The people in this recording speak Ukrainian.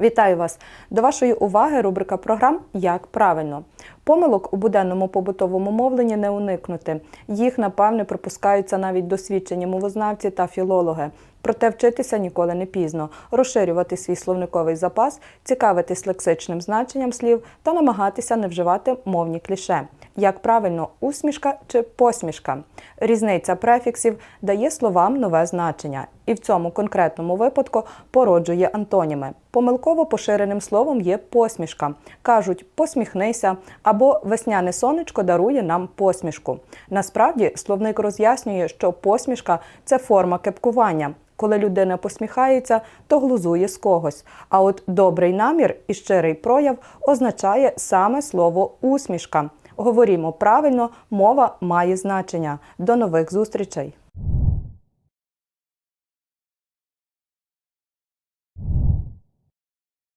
Вітаю вас! До вашої уваги рубрика програм Як правильно. Помилок у буденному побутовому мовленні не уникнути. Їх, напевне, пропускаються навіть досвідчені мовознавці та філологи. Проте вчитися ніколи не пізно, розширювати свій словниковий запас, цікавитись лексичним значенням слів та намагатися не вживати мовні кліше. Як правильно, усмішка чи посмішка. Різниця префіксів дає словам нове значення, і в цьому конкретному випадку породжує антоніми. Помилково поширеним словом є посмішка. Кажуть, посміхнися або весняне сонечко дарує нам посмішку. Насправді словник роз'яснює, що посмішка це форма кепкування. Коли людина посміхається, то глузує з когось. А от добрий намір і щирий прояв означає саме слово усмішка. Говорімо правильно, мова має значення. До нових зустрічей!